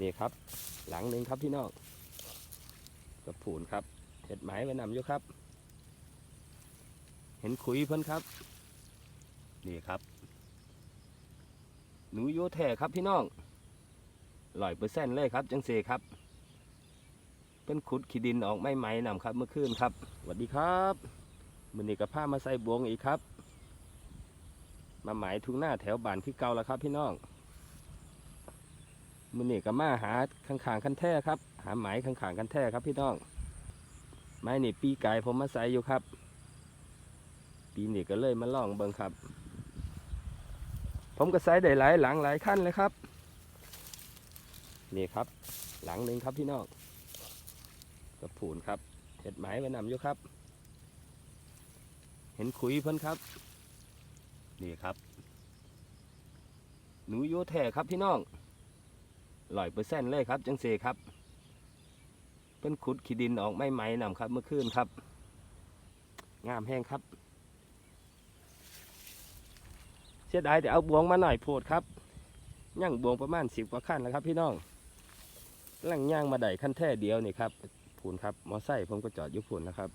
นี่ครับ หลังหนึ่งครับพี่น้องกระผูนครับเห็ดไหมไว้นำอยู่ครับ เห็นขุยเพิ่นครับ นี่ครับ หนูโยแท้ครับพี่น้องลอยเปอร์เซ็นต์เลยครับ จังเสครับเป็นขุดขี้ดินออกไม่ไหมนำครับ เมื่อคืนครับสวัสดีครับมือนี้กับผ้ามาใส่บวงอีกครับ มาหมายทุ่งหน้าแถวบ้านคือเก่าแล้วครับพี่น้อง มือนี่ก็มาหาข้างๆคันแท้ครับ หาไหมข้างๆคันแท้ครับพี่น้องไม้นี่ปีไกายผมมาใส่อยู่ครับ ปีนี้ก็เลยมาลองเบิ่งครับ ผมก็ใส่ได้หลายหลังหลายขั้นเลยครับ นี่ครับ หลังหนึ่งครับพี่น้องกระผูนครับเห็ดไหมไว้นำอยู่ครับ เห็นขุยเพิ่นครับ นี่ครับ หนูโยแท้ครับพี่น้อง ลอยเปอร์เซ็นต์เลยครับ จังเสครับ เป็นขุดขี้ดินออกไม่ไหมนำครับ เมื่อคืนครับ งามแห้งครับ เสียดายแต่เอาบวงมาหน่อยโพดครับย่างบวงประมาณสิบกว่าขั้นแล้วครับ พี่น้องกำลังย่างมาได้ขั้นแท่เดียวนี่ครับผูนครับ มอไซค์ผมก็จอดยู่ผูนนะครับ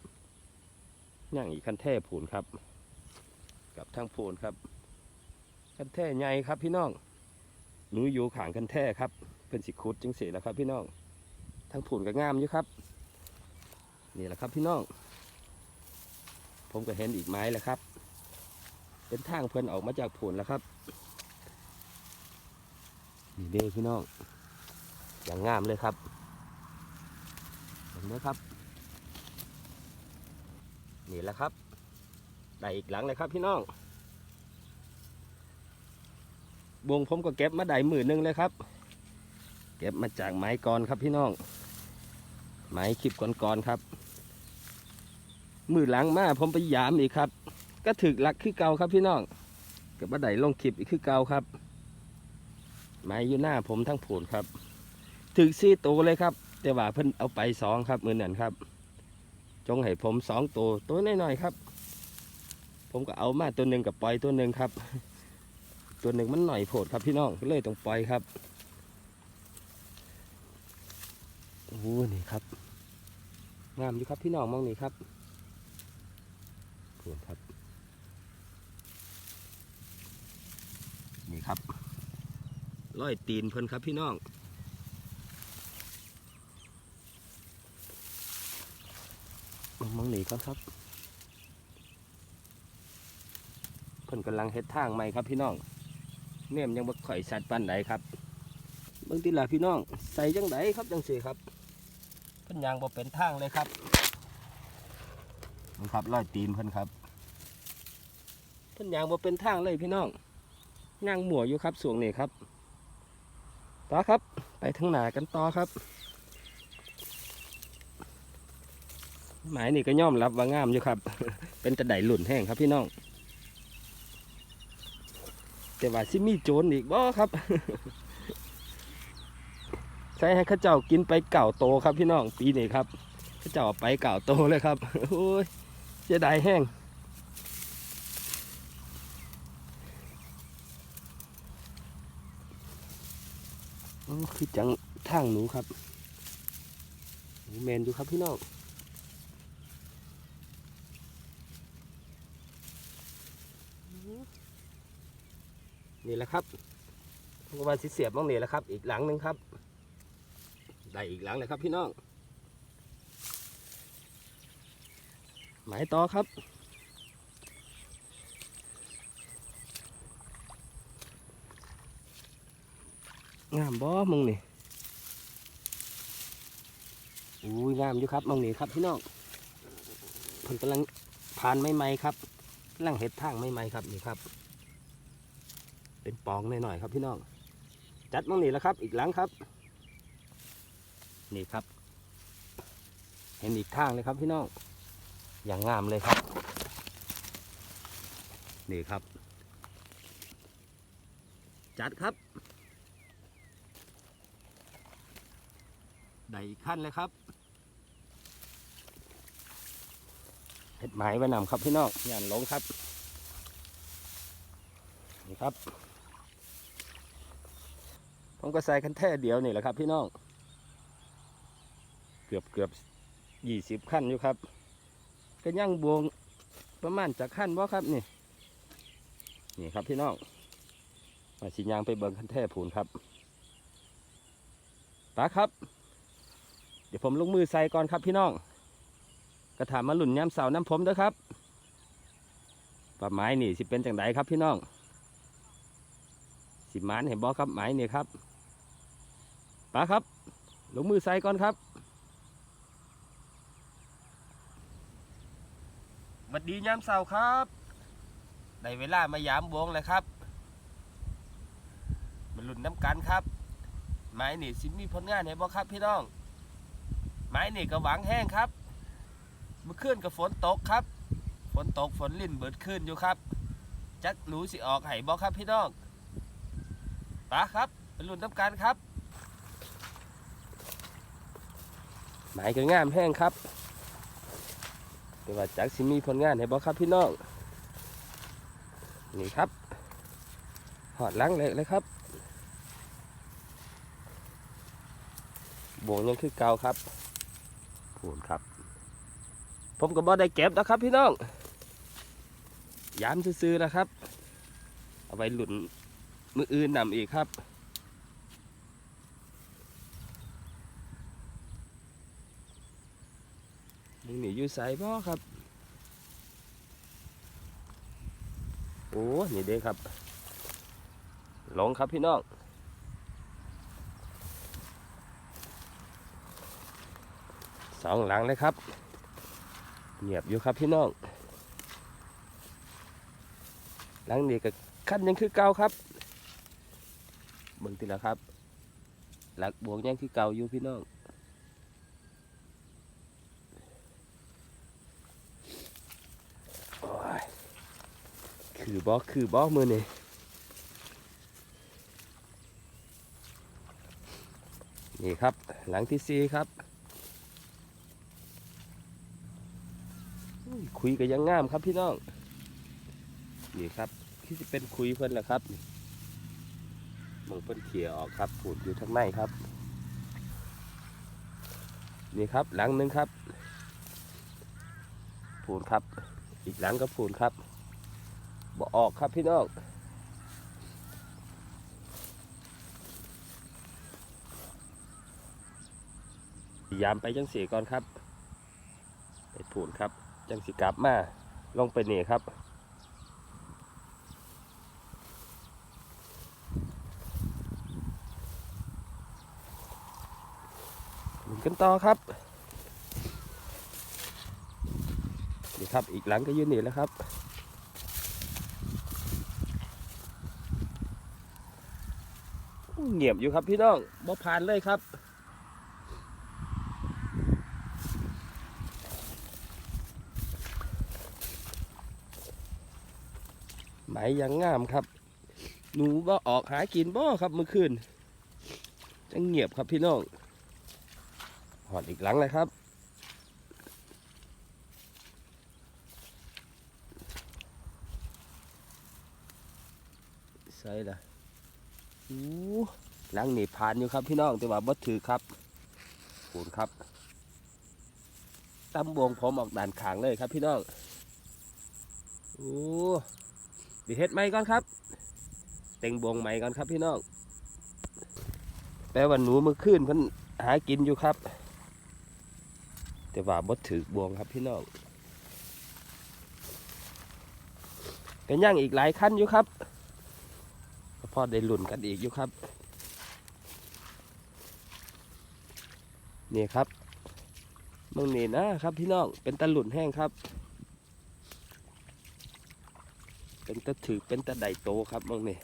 ย่างอีกขั้นแท่ผูนครับ กับทางผูนครับขั้นแท่ใหญ่ครับพี่น้องหนูอยู่ขางขั้นแท่ครับ เป็นสิคุดจังสีแล้วครับ พี่น้องทางผูนก็งามอยู่ครับ นี่แหละครับพี่น้อง ผมก็เห็นอีกไม้แล้วครับ เป็นทางเพื่อนออกมาจากผลแล้วครับนี่เด้พี่น้องอย่างงามเลยครับเห็นไหมครับนี่แหละครับได้อีกหลังเลยครับพี่น้องวงผมก็เก็บมาได้หมื่นหนึ่งเลยครับ เก็บมาจากไม้กรครับพี่น้อง ไม้คลิปก่อนครับ มือหลังมาผมไปยามอีกครับ ก็ถึกลักคือเก่าครับพี่น้องกับบัไดลงคลิปอีกคือเก่าครับ ไม้อยู่หน้าผมทั้งผูนครับ ถึกซี่ตัวเลยครับ แต่ว่าเพิ่นเอาไปสองครับมือหนั่นครับ จงให้ผมสองตัวตัวน้อยๆครับ ผมก็เอามาตัวหนึ่งกับปล่อยตัวหนึ่งครับ ตัวหนึ่งมันหน่อยโผดครับพี่น้องก็เลยต้องปล่อยครับโอ้นี่ครับ งามอยู่ครับพี่น้องมองนี่ครับผูนครับ นี่ครับร้อยตีนเพิ่นครับพี่น้องมองหนีก่อนครับเพิ่นกำลังเฮ็ดทางใหม่ครับพี่น้องเนี่ยมยังบ่ข่อยสัตว์ปันใดครับเบิ่งติล่ะพี่น้อง ใส่จังไดครับจังสีครับ เพิ่นยางบ่เป็นทางเลยครับนี่ครับร้อยตีนเพิ่นครับเพิ่นยางบ่เป็นทางเลยพี่น้องย่างหมัวอยู่ครับส่วงนี้ครับต่อครับ ไปทางหนากันต่อครับ หมายนี่ก็ย่อมรับว่างามอยู่ครับ เป็นตะไดหลุ่นแห้งครับพี่น้องแต่ว่าซิมีโจรอีกบ่ครับ ใช้ให้ข้าเจ้ากินไปเก่าโตครับพี่น้องปีนี้ครับข้าเจ้าไปเก่าโตเลยครับโอ้ยเสียดายแห้งอ๋อคือจังทางหนูครับแมนอยู่ครับพี่น้องนี่แหละครับก็ว่าสิเสียบมองนี่แหละครับ อีกหลังหนึ่งครับ ได้อีกหลังเลยครับพี่น้อง หมายต่อครับ งามบ่มึงนี่อุ้ยงามอยู่ครับมึงนี่ครับพี่น้องเพิ่นกำลังผ่านไม่ไหมครับกำลังเห็ดทางไม่ไหมครับนี่ครับ เป็นปองหน่อยๆครับพี่น้อง จัดมึงนี่แล้วครับ อีกหลังครับ นี่ครับ เห็นอีกทางเลยครับพี่น้อง อย่างงามเลยครับ นี่ครับ จัดครับได้อีกขั้นเลยครับเห็ดไหมไว้นำครับพี่น้องย่านหลงครับนี่ครับ ผมก็ใส่คันแท่เดียวนี่แหละครับพี่น้อง กือบเกือบยี่สิบขั้นอยู่ครับ ก็ย่างบวงประมาณจากขั้นบ่ครับนี่นี่ครับพี่น้องมาสิยางไปเบิ่งคันแท่ผูนครับปาครับ เดี๋ยวผมลงมือใส่ก่อนครับพี่น้อง กระถามมาหลุ่นย้ำเสาน้ำผมด้อครับปลาไม้นี่สิเป็นจังไดครับพี่น้อง สิมานเห็นบอครับไม้นี่ครับปาครับ ลงมือใส่ก่อนครับ วัสดีย้ำเสาร์ครับได้เวลามายามบวงแล้วครับมาหลุ่นน้ำกันครับ ไม้นี่สิมีผลงานเห็นบอครับพี่น้อง ไม้นี่ก็หวังแห้งครับ เมื่อคืนกับฝนตกครับ ฝนตกฝนลิ่นเบิดขึ้นอยู่ครับ จักหนูสิออกไห้บอครับพี่น้องปาครับเป็นรุ่นน้ำกันครับหมายก็งามแห้งครับ แต่ว่าจักสิมีผลงานให้บอครับพี่น้อง นี่ครับหอดล้างเละเลยครับบวงยังคือเก่าครับพูนครับ ผมก็บ่ได้เก็บนะครับพี่น้องยามซื้อๆนะครับ เอาไว้หลุนมืออื่นนำอีกครับ มึง หนีอยู่ใส่บ่ครับ โอ้นี่เด้ครับหลงครับพี่น้องสองหลังเลยครับเงียบอยู่ครับพี่น้องหลังนี้ก็ขั้นยังคือเก่าครับเบิ่งทีละครับ หลักบวกยังคือเก่าอยู่พี่น้อง โอ้ย คือบ่คือบ่มือนี่นี่ครับ หลังที่สี่ครับ คุยกันยังงามครับพี่น้อง นี่ครับที่จะเป็นคุยเพิ่นแหละครับมองเพิ่นเขี่ยออกครับผูดอยู่ทางในครับ นี่ครับหลังหนึ่งครับผูนครับ อีกหลังก็ผูนครับ บ่ออกครับพี่น้องยามไปจังสีก่อนครับ ไปผูนครับ จังสีกลับมาลงไปนี่ครับกันต่อครับนี่ครับอีกหลังก็ยืนนี่แล้วครับ เงียบอยู่ครับพี่น้องบ่ผ่านเลยครับไหมยังงามครับ หนูบ่ออกหากินบ่ครับเมื่อคืนจังเงียบครับพี่น้องหอดอีกหลังเลยครับใส่ละอู้ หลังนี่ผ่านอยู่ครับพี่น้องแต่ว่าบ่ถือครับขูนครับตำบวงผมออกด่านขางเลยครับพี่น้องโอ้ดีเฮ็ดไหมก่อนครับเต็งบวงไหมก่อนครับพี่น้องแปลว่าหนูเมื่อคืนเพิ่นหากินอยู่ครับ แต่ว่าบ่ถือบวงครับพี่น้องกันย่างอีกหลายขั้นอยู่ครับ พอได้หลุ่นกันอีกอยู่ครับ นี่ครับมึงนี่นะครับพี่น้องเป็นตะหลุ่นแห้งครับ เป็นตะถือเป็นตะไดโตครับมึงนี่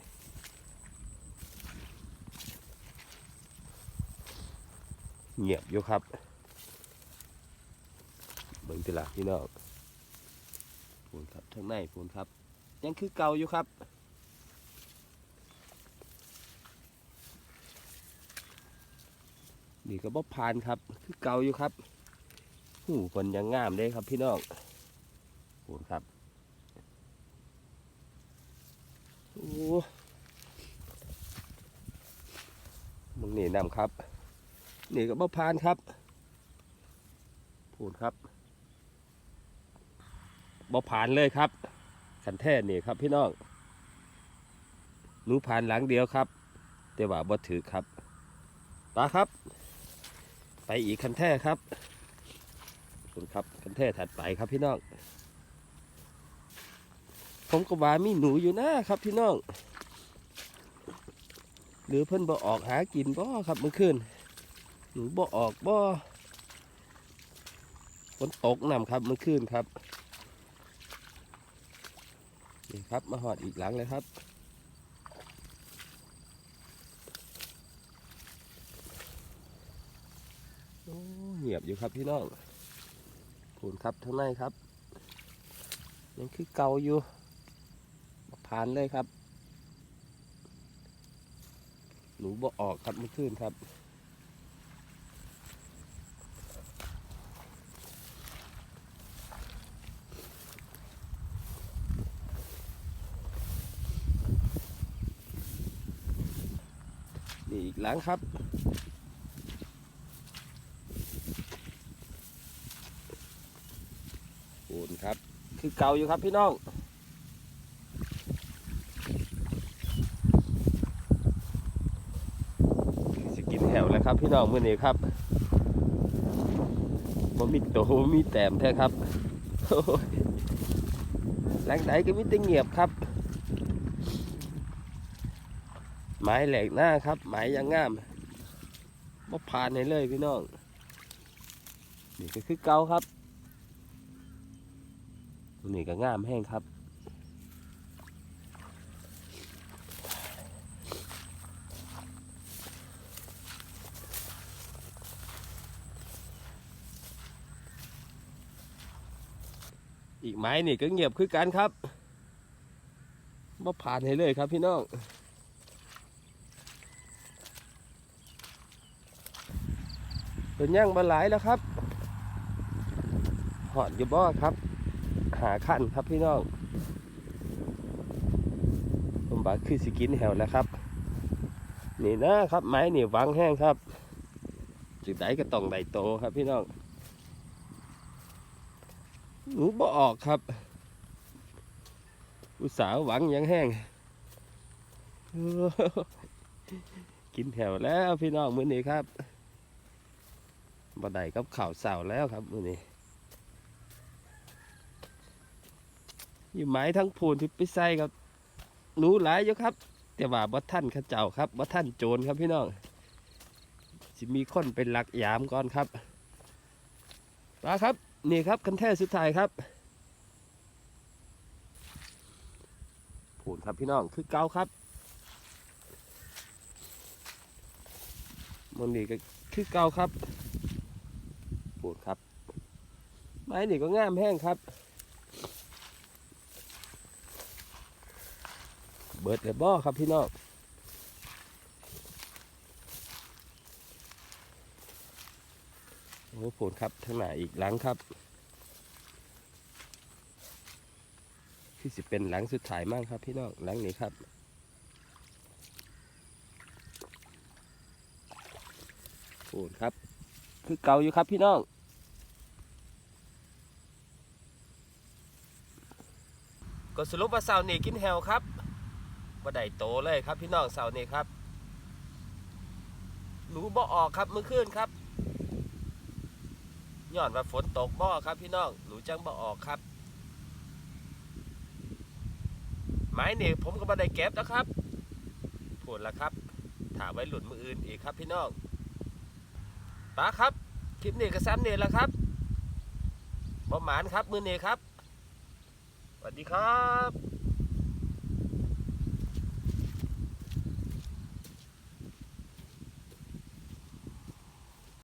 เงียบอยู่ครับเบิ่งทีละพี่น้องพูนครับทางในพูนครับ ยังคือเก่าอยู่ครับ นี่ก็บ่ผ่านครับ คือเก่าอยู่ครับหูผลยังงามเลยครับพี่น้องพูนครับโอ้มึงนี่นำครับ นี่ก็บ่พานครับพูดครับบ่ผ่านเลยครับขันแท้นี่ครับพี่น้องหนูผ่านหลังเดียวครับ แต่ว่าบ่ถือครับตาครับ ไปอีกคันแท้ครับคุณครับคันแท้ถัดไปครับพี่น้อง ผมก็ว่ามีหนูอยู่นะครับพี่น้อง หรือเพิ่นบ่ออกหากินบ่ครับเมื่อคืนหนูบ่ออกบ่ฝนตกนำครับเมื่อคืนครับนี่ครับมาหอดอีกหลังเลยครับ โอ้เงียบ อยู่ครับพี่น้องผุนครับทั้างในครับ ยังคือเก่าอยู่ผ่านเลยครับ หนูบ่ออกครับเมื่อคืนครับนี่อีกหลังครับ โอนครับ คือเก่าอยู่ครับพี่น้องสกินแถวแล้วครับพี่น้องเมื่อนี้ครับบ่มีโตมีแต้มแท้ครับโอ้ยหลังไหนก็มีแต่เงียบครับไม้แหลกหน้าครับไม้ยังงามบ่ผ่านให้เลยพี่น้อง นี่ก็คือเก่าครับ ตัวนี้ก็งามแห้งครับอีกไม้นี่ก็เงียบคือกันครับบ่ผ่านให้เลยครับพี่น้องเป็นย่างบาหลายแล้วครับหอดอยู่บ่ครับ หาขั้นครับพี่น้องผมบอกคือสกินแหวแล้วครับ นี่นะครับไม้นี่หวังแห้งครับ จุดใดก็ต้องใดโตครับพี่น้องหนูบ่ออกครับ อุตสาห์หวังยังแห้งกินแถวแล้วพี่น้องมื้อนี้ครับบ่ได้กับข่าวเสาแล้วครับมื้อนี้ อยู่ไม้ทั้งพูนที่ไปใส่ครับหนูหลายอยู่ครับ แต่ว่าบ่ท่านข้าเจ้าครับบ่ท่านโจรครับพี่น้องสิมีคนเป็นหลักยามก่อนครับมาครับนี่ครับคันแท้สุดท้ายครับพูนครับพี่น้องคือเกาครับมันนี่ก็คือเกาครับพูนครับ ไม้นี่ก็งามแห้งครับ บิดเลยบ่ครับพี่น้องโอ้ผลครับทางหน้าอีกหลังครับ ที่สิเป็นหลังสุดท้ายมากครับพี่น้องหลังนี้ครับโอ้ครับ คือเก่าอยู่ครับพี่น้องก็สรุปว่าสาร์นี้กินแฮวครับ บ่ได้โตเลยครับพี่น้องเสาร์นี้ครับหนูบ่ออกครับเมื่อคืนครับย้อนว่าฝนตกบ่อครับพี่น้องหนูจังบ่ออกครับไม้เนี่ยผมก็บ่ได้เก็บแล้วครับพูดแล้วครับถามไว้หลุดมืออื่นอีกครับพี่น้องป้าครับคลิปนี้ก็ซ้ำเนี่ยแล้วครับบ่หมานครับมือเนี้ครับสวัสดีครับ